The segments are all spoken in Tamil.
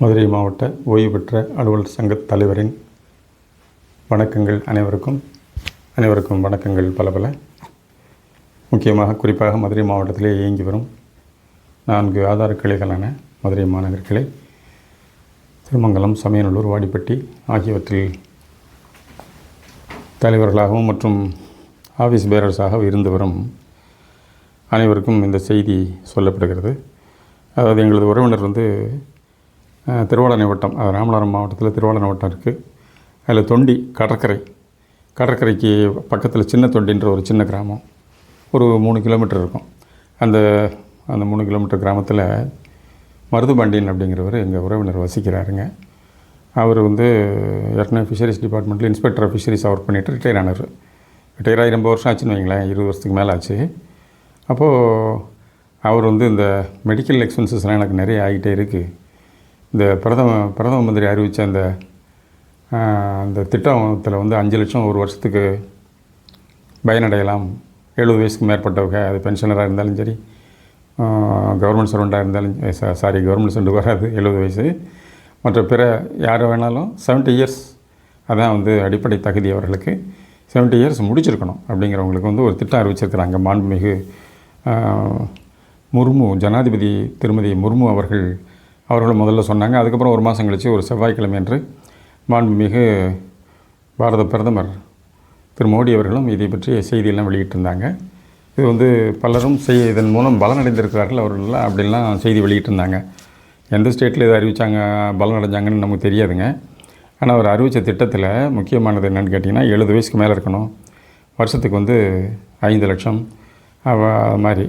மதுரை மாவட்ட ஓய்வு பெற்ற அலுவலர் சங்க தலைவரின் வணக்கங்கள் அனைவருக்கும் அனைவருக்கும் வணக்கங்கள் பல பல. முக்கியமாக குறிப்பாக மதுரை மாவட்டத்திலே இயங்கி வரும் நான்கு ஆதார கிளைகளான மதுரை மாநகர் கிளை திருமங்கலம் சமயநல்லூர் வாடிப்பட்டி ஆகியவற்றில் தலைவர்களாகவும் மற்றும் ஆஃபீஸ் பேரர்ஸாக இருந்து வரும் அனைவருக்கும் இந்த செய்தி சொல்லப்படுகிறது. அதாவது எங்களது உறவினர் வந்து திருவாளனை வட்டம் அது ராமநாதபுரம் மாவட்டத்தில் திருவாளனை வட்டம் இருக்குது அதில் தொண்டி கடற்கரை. கடற்கரைக்கு பக்கத்தில் சின்ன தொண்டின்ற ஒரு சின்ன கிராமம். ஒரு மூணு கிலோமீட்டர் இருக்கும். அந்த அந்த மூணு கிலோமீட்டர் கிராமத்தில் மருதுபாண்டியன் அப்படிங்கிறவர் எங்கள் உறவினர் வசிக்கிறாருங்க. அவர் வந்து ஏற்கனவே ஃபிஷரிஸ் டிபார்ட்மெண்ட்டில் இன்ஸ்பெக்டர் ஆஃப் ஃபிஷரிஸ் ஒர்க் பண்ணிவிட்டு ரிட்டையர் ஆனார் ரிட்டையர் ஆகி ரொம்ப வருஷம் ஆச்சுன்னு வைங்களேன். இருபது வருஷத்துக்கு மேலே ஆச்சு. அப்போது அவர் வந்து இந்த மெடிக்கல் எக்ஸ்பென்சஸ்லாம் எனக்கு நிறைய ஆகிட்டே இருக்குது இந்த பிரதம பிரதம மந்திரி அறிவித்த அந்த அந்த திட்டத்தில் வந்து அஞ்சு லட்சம் ஒரு வருஷத்துக்கு பயனடையலாம். எழுபது வயசுக்கு மேற்பட்டவங்க அது பென்ஷனராக இருந்தாலும் சரி கவர்மெண்ட் சர்வெண்ட்டாக இருந்தாலும் சாரி கவர்மெண்ட் சர்வெண்ட் வராது எழுபது வயசு. மற்ற பிற யார் வேணாலும் 70 இயர்ஸ் அதான் வந்து அடிப்படை தகுதி அவர்களுக்கு 70 இயர்ஸ் முடிச்சிருக்கணும் அப்படிங்கிறவங்களுக்கு வந்து ஒரு திட்டம் அறிவிச்சிருக்கிறாங்க. மாண்புமிகு முர்மு ஜனாதிபதி திருமதி முர்மு அவர்கள் அவர்கள் முதல்ல சொன்னாங்க. அதுக்கப்புறம் ஒரு மாதம் கழித்து ஒரு செவ்வாய்க்கிழமை அன்று மாண்புமிகு பாரத பிரதமர் திரு மோடி அவர்களும் இதை பற்றிய செய்தியெல்லாம் வெளியிட்டிருந்தாங்க. இது வந்து பலரும் செய் இதன் மூலம் பலனடைந்திருக்கிறார்கள் அவர்கள்லாம் அப்படின்லாம் செய்தி வெளியிட்டிருந்தாங்க. எந்த ஸ்டேட்டில் இதை அறிவித்தாங்க பலனடைஞ்சாங்கன்னு நமக்கு தெரியாதுங்க. ஆனால் அவர் அறிவித்த திட்டத்தில் முக்கியமானது என்னென்னு கேட்டிங்கன்னா எழுபது வயசுக்கு மேலே இருக்கணும். வருஷத்துக்கு வந்து ஐந்து லட்சம். அது மாதிரி.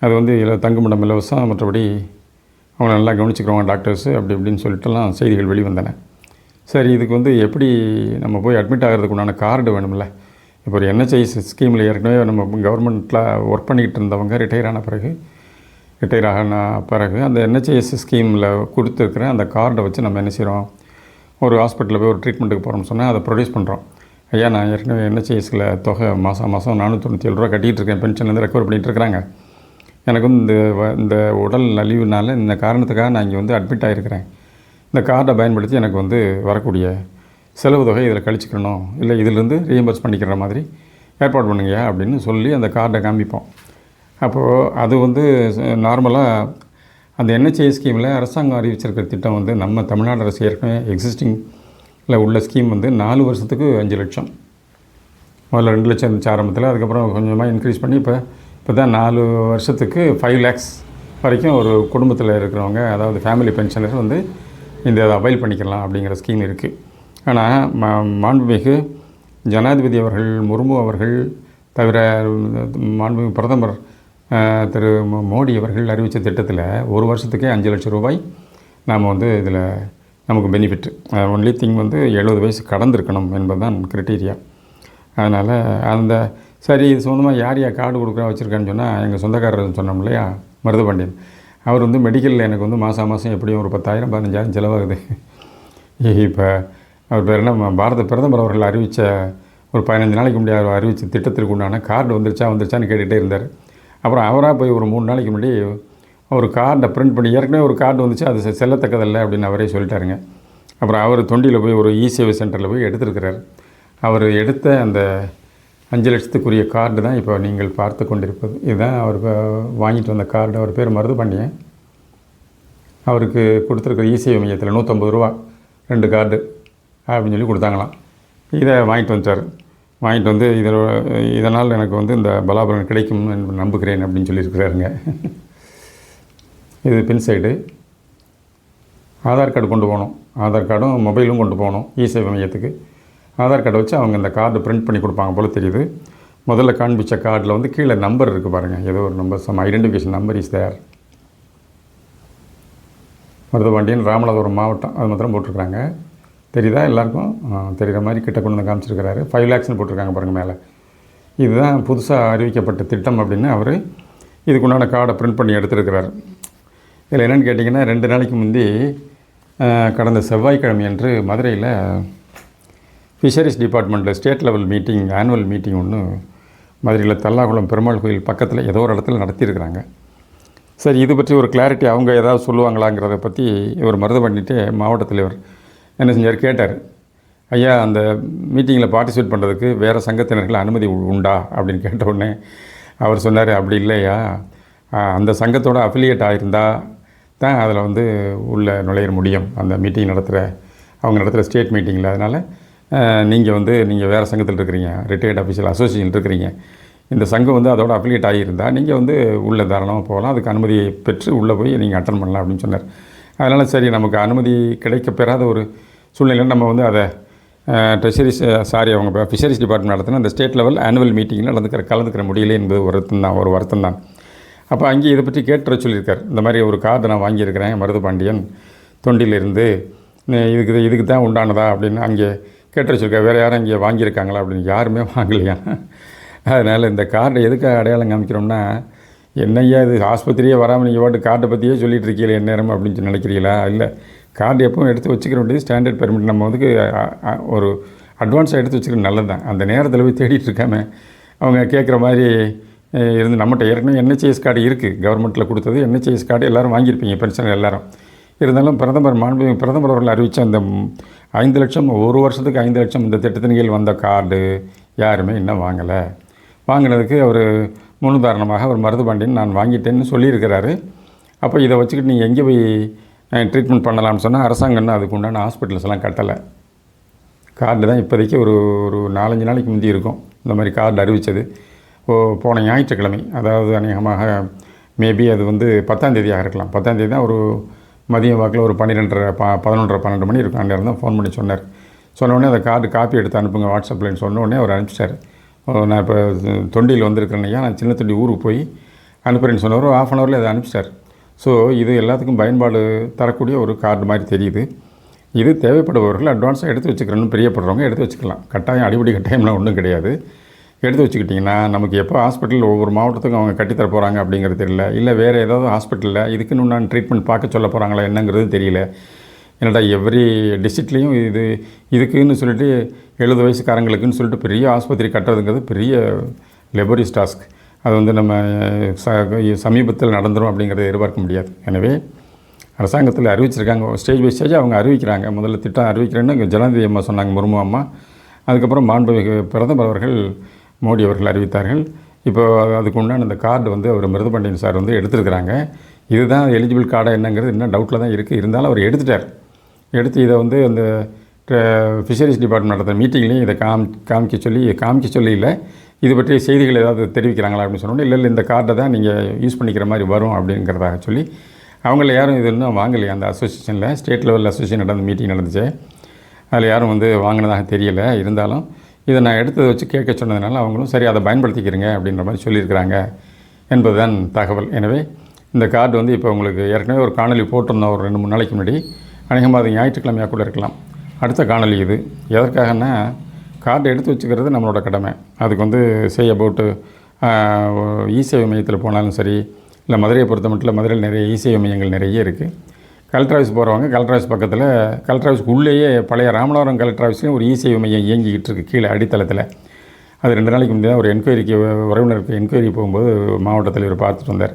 அது வந்து தங்குமிடம் இலவசம் மற்றபடி அவங்கள நல்லா கவனிச்சுக்கிறவங்க டாக்டர்ஸு அப்படி இப்படின்னு சொல்லிட்டுலாம் செய்திகள் வெளிவந்தன. சரி இதுக்கு வந்து எப்படி நம்ம போய் அட்மிட் ஆகிறதுக்கு உண்டான கார்டு வேணும்ல? இப்போ ஒரு என்ஹெச்ஐ ஸ்கீமில் ஏற்கனவே நம்ம கவர்மெண்ட்டில் ஒர்க் பண்ணிக்கிட்டு இருந்தவங்க ரிட்டையர் ஆன பிறகு ரிட்டையர் ஆன பிறகு அந்த என்ஹெச்ஐஎஸ் ஸ்கீமில் கொடுத்துருக்குற அந்த கார்டை வச்சு நம்ம என்ன செய்கிறோம் ஒரு ஹாஸ்பிட்டலில் போய் ஒரு ட்ரீட்மெண்ட்டுக்கு போகிறோம்னு சொன்னால் அதை ப்ரொடியூஸ் பண்ணுறோம் ஐயா நான் ஏற்கனவே என்ஹெச்ஐஎஸில் தொகை மாதம் மாதம் நானூற்றி ஏழு ரூபா கட்டிகிட்டு இருக்கேன். பென்ஷன்லேருந்து ரெக்கவர் பண்ணிகிட்டு இருக்கிறாங்க. எனக்கு இந்த வ- இந்த உடல் நலிவுனால இந்த காரணத்துக்காக நான் இங்கே வந்து அட்மிட் ஆகிருக்கிறேன் இந்த கார்டை பயன்படுத்தி எனக்கு வந்து வரக்கூடிய செலவு தொகை இதில் கழிச்சுக்கணும். இல்லை இதிலிருந்து ரீஎம்பர்ஸ் பண்ணிக்கிற மாதிரி ஏற்பாடு பண்ணுங்கய்யா அப்படின்னு சொல்லி அந்த கார்டை காமிப்போம் அப்போது அது வந்து நார்மலாக அந்த என்ஹெச்ஐ ஸ்கீமில் அரசாங்கம் அறிவிச்சிருக்கிற திட்டம் வந்து நம்ம தமிழ்நாடு அரசு ஏற்கனவே எக்ஸிஸ்டிங்கில் உள்ள ஸ்கீம் வந்து நாலு வருஷத்துக்கு அஞ்சு லட்சம். முதல்ல ரெண்டு லட்சம் இருந்துச்சு ஆரம்பத்தில் அதுக்கப்புறம் கொஞ்சமாக இன்க்ரீஸ் பண்ணி இப்போ இப்போ தான் நாலு வருஷத்துக்கு ஃபைவ் லேக்ஸ் வரைக்கும் ஒரு குடும்பத்தில் இருக்கிறவங்க அதாவது ஃபேமிலி பென்ஷனர் வந்து இந்த இதை அவைல் பண்ணிக்கலாம் அப்படிங்கிற ஸ்கீம் இருக்குது ஆனால் மா மாண்புமிகு ஜனாதிபதி அவர்கள் முர்மு அவர்கள் தவிர மாண்புமிகு பிரதமர் திரு மோடி அவர்கள் அறிவித்த திட்டத்தில் ஒரு வருஷத்துக்கே அஞ்சு லட்சம் ரூபாய் நாம் வந்து இதில் நமக்கு பெனிஃபிட் ஒன்லி திங் வந்து எழுபது வயசு கடந்திருக்கணும் என்பதுதான் கிரிட்டீரியா அதனால் அந்த சரி இது சொந்தமாக யார் யார் கார்டு கொடுக்குறா வச்சுருக்கான்னு சொன்னால் எங்கள் சொந்தக்காரர் சொன்னோம் இல்லையா மருதபாண்டியன். அவர் வந்து மெடிக்கலில் எனக்கு வந்து மாதம் மாதம் எப்படியும் ஒரு பத்தாயிரம் பதினஞ்சாயிரம் செலவாகுது. இப்போ அவர் பேர் என்ன பாரத பிரதமர் அவர்கள் அறிவித்த ஒரு பதினஞ்சு நாளைக்கு முன்னாடி அவர் அறிவித்த திட்டத்திற்கு உண்டான கார்டு வந்துருச்சா வந்துருச்சான்னு கேட்டுகிட்டே இருந்தார். அப்புறம் அவராக போய் ஒரு மூணு நாளைக்கு முன்னாடி ஒரு கார்டை பிரிண்ட் பண்ணி ஏற்கனவே ஒரு கார்டு வந்துச்சு அது செல்லத்தக்கதில்லை அப்படின்னு அவரே சொல்லிட்டாருங்க. அப்புறம் அவர் தொண்டியில் போய் ஒரு இசேவை சென்டரில் போய் எடுத்துருக்கிறார். அவர் எடுத்த அந்த அஞ்சு லட்சத்துக்குரிய கார்டு தான் இப்போ நீங்கள் பார்த்து கொண்டிருப்பது. இதுதான் அவர் இப்போ வாங்கிட்டு வந்த கார்டு அவர் பேர் மருதுபாண்டியன் அவருக்கு கொடுத்துருக்குற இசேவை மையத்தில் நூற்றம்பது ரூபா ரெண்டு கார்டு அப்படின்னு சொல்லி கொடுத்தாங்களாம். இதை வாங்கிட்டு வந்துட்டார். வாங்கிட்டு வந்து இதில் இதனால் எனக்கு வந்து இந்த பலாபலன் கிடைக்கும் நம்புகிறேன் அப்படின்னு சொல்லியிருக்கிறாருங்க. இது பின் சைடு. ஆதார் கார்டு கொண்டு போகணும். ஆதார் கார்டும் மொபைலும் கொண்டு போகணும். இசேவை மையத்துக்கு. ஆதார் கார்டை வச்சு அவங்க இந்த கார்டு பிரிண்ட் பண்ணி கொடுப்பாங்க போல் தெரியுது. முதல்ல காண்பிச்ச கார்டில் வந்து கீழே நம்பர் இருக்குது பாருங்கள் ஏதோ ஒரு number some identification number is there Maruthapandian Ramanathapuram மாவட்டம் அது மாத்திரம் போட்டிருக்காங்க தெரியுதா எல்லாருக்கும்? தெரிகிற மாதிரி கிட்ட கொண்டு வந்து காமிச்சிருக்கிறாரு. ஃபைவ் லேக்ஸ்னு போட்டிருக்காங்க பாருங்கள் மேலே. இதுதான் புதுசாக அறிவிக்கப்பட்ட திட்டம் அப்படின்னு அவர் இதுக்குண்டான கார்டை பிரிண்ட் பண்ணி எடுத்திருக்கிறார். இதில் என்னென்னு கேட்டிங்கன்னா ரெண்டு நாளைக்கு முந்தி கடந்த செவ்வாய்க்கிழமை அன்று மதுரையில் ஃபிஷரிஸ் டிபார்ட்மெண்ட்டில் state level meeting annual meeting ஒன்று மதுரையில் தல்லாகுளம் பெருமாள் கோயில் பக்கத்தில் ஏதோ ஒரு இடத்துல நடத்தியிருக்கிறாங்க. சரி இது பற்றி ஒரு கிளாரிட்டி அவங்க ஏதாவது சொல்லுவாங்களாங்கிறத பற்றி இவர் மருது பண்ணிட்டு மாவட்ட தலைவர் என்ன செஞ்சார் கேட்டார். ஐயா அந்த மீட்டிங்கில் பார்ட்டிசிபேட் பண்ணுறதுக்கு வேறு சங்கத்தினர்கள் அனுமதி உண்டா? அப்படின்னு கேட்ட உடனே அவர் சொன்னார் அப்படி இல்லையா? அந்த சங்கத்தோட அஃபிலியேட் ஆகியிருந்தா தான் அதில் வந்து உள்ளே நுழைய முடியும். அந்த மீட்டிங் நடத்துகிற அவங்க நடத்துகிற ஸ்டேட் மீட்டிங்கில் அதனால் நீங்கள் வந்து நீங்கள் வேறு சங்கத்தில் இருக்கிறீங்க ரிட்டையர்ட் அஃபிஷியல் அசோசியேஷன் இருக்கிறீங்க. இந்த சங்கம் வந்து அதோட அஃபிலியேட் ஆகியிருந்தால் நீங்கள் வந்து உள்ளே தாராளமாக போகலாம். அதுக்கு அனுமதியை பெற்று உள்ளே போய் நீங்கள் அட்டன் பண்ணலாம் அப்படின்னு சொன்னார். அதனால் சரி நமக்கு அனுமதி கிடைக்க பெறாத ஒரு சூழ்நிலையில் நம்ம வந்து அதை ட்ரெஷரிஸ் சாரி அவங்க ஃபிஷரிஸ் டிபார்ட்மெண்ட் நடத்தின அந்த ஸ்டேட் லெவல் ஆனுவல் மீட்டிங்கில் நடந்துக்கிற கலந்துக்கிற முடியல என்பது ஒரு வருத்தம் தான் ஒரு வருத்தம் தான். அப்போ அங்கே இதை பற்றி கேட்டுற சொல்லியிருக்கார். இந்த மாதிரி ஒரு கார்டு நான் வாங்கியிருக்கிறேன் மருது பாண்டியன் தொண்டிலிருந்து இதுக்கு இதுக்கு தான் உண்டானதா அப்படின்னு அங்கே கேட்டு வச்சுருக்கா வேறு யாரும் இங்கே வாங்கியிருக்காங்களா அப்படின்னு யாருமே வாங்கலையா? அதனால் இந்த கார்டை எதுக்கு அடையாளம் காமிக்கிறோம்னா என்னையா இது ஆஸ்பத்திரியே வராமல் நீங்கள் பாட்டு கார்டை பற்றியே சொல்லிட்டு இருக்கீங்களே என்ன நேரம் அப்படின்னு சொல்லி நினைக்கிறீங்களா? இல்லை கார்டு எப்பவும் எடுத்து வச்சுக்கிற வேண்டியது ஸ்டாண்டர்ட் பெர்மிட் நம்ம வந்து ஒரு அட்வான்ஸாக எடுத்து வச்சுக்கிறது நல்லது தான் அந்த நேரத்தில் போய் தேடிட்டு இருக்காம அவங்க கேட்குற மாதிரி இருந்து நம்மகிட்ட ஏற்கனவே என்ஹெச்எஸ் கார்டு இருக்குது கவர்மெண்ட்டில் கொடுத்தது என்ஹெச்எஸ் கார்டு எல்லாரும் வாங்கியிருப்பீங்க பென்ஷன் எல்லோரும். இருந்தாலும் பிரதமர் மாண்பு பிரதமர் அவர்கள் அறிவித்த அந்த ஐந்து லட்சம் ஒரு வருஷத்துக்கு ஐந்து லட்சம் இந்த திட்டத்தின் கீழ் வந்த கார்டு யாருமே இன்னும் வாங்கலை. வாங்கினதுக்கு அவர் முன்னுதாரணமாக அவர் மருதுபாண்டியன் நான் வாங்கிட்டேன்னு சொல்லியிருக்கிறாரு. அப்போ இதை வச்சுக்கிட்டு நீங்கள் எங்கே போய் ட்ரீட்மெண்ட் பண்ணலாம்னு சொன்னால் அரசாங்கம் அதுக்கு உண்டான ஹாஸ்பிட்டல்ஸ் எல்லாம் கட்டலை. கார்டு தான் இப்போதைக்கு ஒரு ஒரு நாலஞ்சு நாளைக்கு முந்தி இருக்கும். இந்த மாதிரி கார்டு அறிவித்தது ஓ போன ஞாயிற்றுக்கிழமை அதாவது அநேகமாக மேபி அது வந்து பத்தாம் தேதியாக இருக்கலாம். பத்தாம் தேதி தான் ஒரு மதியம் வாக்கில் ஒரு பன்னிரெண்டரை ப பதினொன்றரை பன்னெண்டு மணி இருக்கும். அந்நேரம் தான் ஃபோன் பண்ணி சொன்னார். சொன்ன உடனே அந்த கார்டு காப்பி எடுத்து அனுப்புங்க வாட்ஸ்அப்பில்னு சொன்ன உடனே அவர் அனுப்பிச்சிட்டார் நான் இப்போ தொண்டியில் வந்திருக்கிறேன் நான் சின்ன தொண்டி ஊருக்கு போய் அனுப்புகிறேன்னு சொன்னவர் ஆஃப் அன் ஹவரில் அதை அனுப்பிச்சிட்டார் ஸோ இது எல்லாத்துக்கும் பயன்பாடு தரக்கூடிய ஒரு கார்டு மாதிரி தெரியுது. இது தேவைப்படுபவர்கள் அட்வான்ஸாக எடுத்து வச்சுக்கிறேன்னு பிரியப்படுறவங்க எடுத்து வச்சுக்கலாம். கட்டாயம் அடிப்படை கட்டாயம்லாம் ஒன்றும் கிடையாது. எடுத்து வச்சுக்கிட்டிங்கன்னா நமக்கு எப்போ ஹாஸ்பிட்டல் ஒவ்வொரு மாவட்டத்துக்கும் அவங்க கட்டித்தர போகிறாங்க அப்படிங்கிறது தெரியல. இல்லை வேறு ஏதாவது ஹாஸ்பிட்டலில் இதுக்குன்னு நான் ட்ரீட்மெண்ட் பார்க்க சொல்ல போகிறாங்களா என்னங்கிறது தெரியல. என்னடா எவ்ரி டிஸ்ட்ரிக்ட்லேயும் இது இதுக்குன்னு சொல்லிட்டு எழுபது வயசுக்காரங்களுக்குன்னு சொல்லிட்டு பெரிய ஆஸ்பத்திரி கட்டுறதுங்கிறது பெரிய லெபரிஸ் டாஸ்க் அது வந்து நம்ம ச சமீபத்தில் நடந்துடும் அப்படிங்கிறத எதிர்பார்க்க முடியாது. எனவே அரசாங்கத்தில் அறிவிச்சிருக்காங்க. ஸ்டேஜ் பை ஸ்டேஜ் அவங்க அறிவிக்கிறாங்க. முதல்ல திட்டம் அறிவிக்கிறேன்னு ஜனாதிபதி அம்மா சொன்னாங்க முர்மு அம்மா. அதுக்கப்புறம் மாண்புமிகு பிரதமர் அவர்கள் மோடி அவர்கள் அறிவித்தார்கள். இப்போ அதுக்கு உண்டான அந்த கார்டு வந்து அவர் மிருதுபாண்டியன் சார் வந்து எடுத்திருக்கிறாங்க. இதுதான் எலிஜிபிள் கார்டாக என்னங்கிறது இன்னும் டவுட்டில் தான் இருக்குது இருந்தாலும் அவர் எடுத்துட்டார். எடுத்து இதை வந்து அந்த ஃபிஷரிஸ் டிபார்ட்மெண்ட் நடத்த மீட்டிங்லேயும் இதை காம் காமிக்க சொல்லி காமிக்க சொல்லி இல்லை. இது பற்றிய செய்திகள் ஏதாவது தெரிவிக்கிறாங்களா அப்படின்னு சொன்னோன்னே இல்லை இல்லை இந்த கார்டை தான் நீங்கள் யூஸ் பண்ணிக்கிற மாதிரி வரும் அப்படிங்கிறதாக சொல்லி அவங்கள யாரும் இது இன்னும் வாங்கலையே. அந்த அசோசியேஷனில் ஸ்டேட் லெவல் அசோசியேஷன் நடந்த மீட்டிங் நடந்துச்சு. அதில் யாரும் வந்து வாங்கினதாக தெரியலை. இருந்தாலும் இதை நான் எடுத்ததை வச்சு கேட்க சொன்னதுனால அவங்களும் சரி அதை பயன்படுத்திக்கிறீங்க அப்படின்ற மாதிரி சொல்லியிருக்கிறாங்க என்பதுதான் தகவல். எனவே இந்த கார்டு வந்து இப்போ உங்களுக்கு ஏற்கனவே ஒரு காணொலி போட்டிருந்தோம் ஒரு ரெண்டு மூணு நாளைக்கு முன்னாடி. அநேகமாக அது ஞாயிற்றுக்கிழமையாக கூட இருக்கலாம். அடுத்த காணொலி இது. எதற்காகன்னா கார்டு எடுத்து வச்சுக்கிறது நம்மளோட கடமை. அதுக்கு வந்து செய்ய போட்டு இ சேவை மையத்தில் போனாலும் சரி இல்லை மதுரையை பொறுத்த மட்டும் மதுரையில் நிறைய இசேவை மையங்கள் நிறைய இருக்குது கலெக்டர் ஆஃபீஸ் போகிறவங்க கலெக்டர் ஆஃபீஸ் பக்கத்தில் கலெக்டர் ஆஃபீஸ்க்கு உள்ளேயே பழைய ராமநாதபுரம் கலெக்டர் ஆஃபீஸ்லேயும் ஒரு இசேவை மையம் இயங்கிக்கிட்டு இருக்குது கீழே அடித்தளத்தில். அது ரெண்டு நாளைக்கு முந்தைய ஒரு என்கொயரிக்கு உறவினருக்கு என்கொயரி போகும்போது மாவட்டத்தில் இவர் பார்த்துட்டு வந்தார்.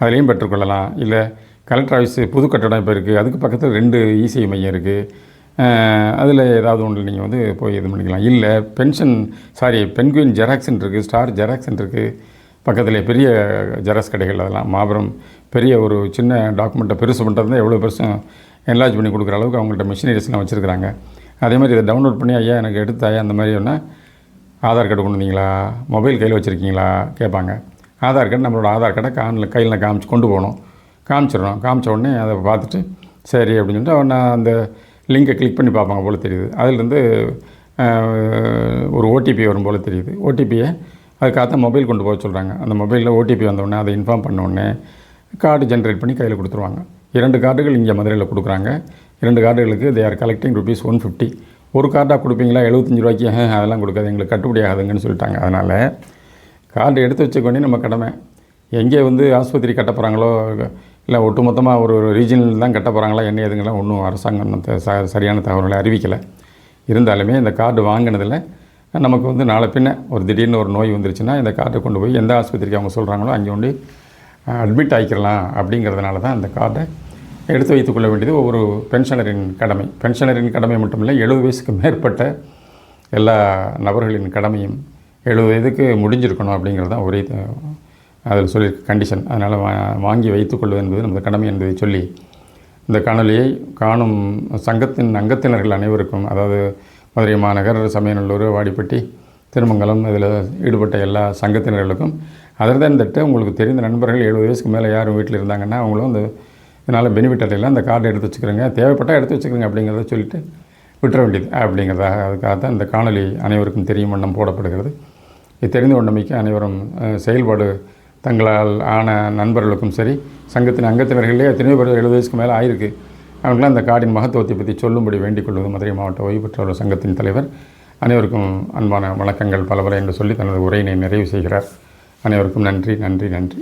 அதுலேயும் பெற்றுக்கொள்ளலாம். இல்லை கலெக்டர் ஆஃபீஸ் புது கட்டடம் இப்போ இருக்குது அதுக்கு பக்கத்தில் ரெண்டு இசேவை மையம் இருக்குது அதில் ஏதாவது ஒன்று நீங்கள் வந்து போய் இது பண்ணிக்கலாம். இல்லை பென்ஷன் சாரி பென்குயின் ஜெராக்ஸ் இருக்குது ஸ்டார் ஜெராக்ஸ் இருக்குது பக்கத்தில் பெரிய ஜெராக்ஸ் கடைகள் அதெல்லாம் மாபெரும் பெரிய ஒரு சின்ன டாக்குமெண்ட்டை பெருசு பண்ணுறது எவ்வளோ பெருசும் என்லார்ஜ் பண்ணி கொடுக்குற அளவுக்கு அவங்கள்ட்ட மிஷினரிஸ்லாம் வச்சுருக்காங்க அதே மாதிரி இதை டவுன்லோட் பண்ணி ஐயா எனக்கு எடுத்தாயா அந்த மாதிரி ஒன்று ஆதார் கார்டு கொண்டு வந்தீங்களா? மொபைல் கையில் வச்சுருக்கீங்களா? கேட்பாங்க. ஆதார் கார்டு நம்மளோட ஆதார் கார்டை காணில் கையில் காமிச்சு கொண்டு போகணும். காமிச்சிடணும். காமிச்ச உடனே அதை பார்த்துட்டு சரி அப்படின்னு சொல்லிட்டு அவன் அந்த லிங்கை கிளிக் பண்ணி பார்ப்பாங்க போல் தெரியுது. அதுலேருந்து ஒரு ஓடிபி வரும் போல் தெரியுது. ஓடிபியை அதுக்காக மொபைல் கொண்டு போக சொல்கிறாங்க அந்த மொபைலில் ஓடிபி வந்தோடனே அதை இன்ஃபார்ம் பண்ண உடனே கார்டு ஜென்ரேட் பண்ணி கையில் கொடுத்துருவாங்க. இரண்டு கார்டுகள் இங்கே மதுரையில் கொடுக்குறாங்க. இரண்டு கார்டுகளுக்கு they are collecting rupees one fifty ஒரு கார்டாக கொடுப்பீங்களா? எழுபத்தஞ்சி ரூபாய்க்கு அதெல்லாம் கொடுக்காது எங்களுக்கு கட்டுப்படி ஆகுதுங்கன்னு சொல்லிட்டாங்க. அதனால் கார்டு எடுத்து வச்சுக்கொண்டே நம்ம கடமை. எங்கே வந்து ஆஸ்பத்திரி கட்ட போகிறாங்களோ இல்லை ஒட்டுமொத்தமாக ஒரு ரீஜனில் தான் கட்ட போகிறாங்களா என்ன எதுங்கெல்லாம் ஒன்றும் அரசாங்கம் ச- சரியான தகவல்களை அறிவிக்கலை. இருந்தாலுமே இந்த கார்டு வாங்கினதில் நமக்கு வந்து நாளை பின்ன ஒரு திடீர்னு ஒரு நோய் வந்துருச்சுன்னா இந்த கார்டை கொண்டு போய் எந்த ஆஸ்பத்திரிக்கு அவங்க சொல்கிறாங்களோ அங்கே கொண்டு அட்மிட் ஆகிக்கிறலாம் அப்படிங்கிறதுனால தான் அந்த கார்டை எடுத்து வைத்துக்கொள்ள வேண்டியது ஒவ்வொரு பென்ஷனரின் கடமை. பென்ஷனரின் கடமை மட்டுமில்லை எழுபது வயசுக்கு மேற்பட்ட எல்லா நபர்களின் கடமையும் எழுபது வயதுக்கு முடிஞ்சிருக்கணும் அப்படிங்கிறது தான் ஒரே அதில் சொல்லி கண்டிஷன் அதனால் வா வாங்கி வைத்துக்கொள்வது என்பது நமது கடமை என்பதை சொல்லி இந்த காணொலியை காணும் சங்கத்தின் அங்கத்தினர்கள் அனைவருக்கும் அதாவது மதுரை மாநகர் சமயநல்லூர் வாடிப்பட்டி திருமங்கலம் இதில் ஈடுபட்ட எல்லா சங்கத்தினர்களுக்கும் அதர் தன் தட்டு உங்களுக்கு தெரிந்த நண்பர்கள் எழுபது வயசுக்கு மேலே யாரும் வீட்டில் இருந்தாங்கன்னா அவங்களும் அந்த இதனால் பெனிஃபிட் அடையலாம். அந்த கார்டை எடுத்து வச்சுக்கிறேங்க. தேவைப்பட்டால் எடுத்து வச்சுக்கிறேங்க அப்படிங்கிறத சொல்லிட்டு விட்டுற வேண்டியது. அப்படிங்கிறதாக அதுக்காக தான் இந்த காணொலி அனைவருக்கும் தெரியும் வண்ணம் போடப்படுகிறது. இது தெரிந்து கொண்டமைக்கு அனைவரும் செயல்பாடு தங்களால் ஆன நண்பர்களுக்கும் சரி சங்கத்தின் அங்கத்தினர்களே எத்தனையோ பேர் எழுபது வயசுக்கு மேலே ஆயிருக்கு. அவங்களாம் அந்த காடின் மகத்துவத்தை பற்றி சொல்லும்படி வேண்டிக் கொள்வது மதுரை மாவட்ட ஓய்வு பெற்றோர் சங்கத்தின் தலைவர். அனைவருக்கும் அன்பான வணக்கங்கள் பலபல என்று சொல்லி தனது உரையினை நிறைவு செய்கிறார். அனைவருக்கும் நன்றி நன்றி நன்றி.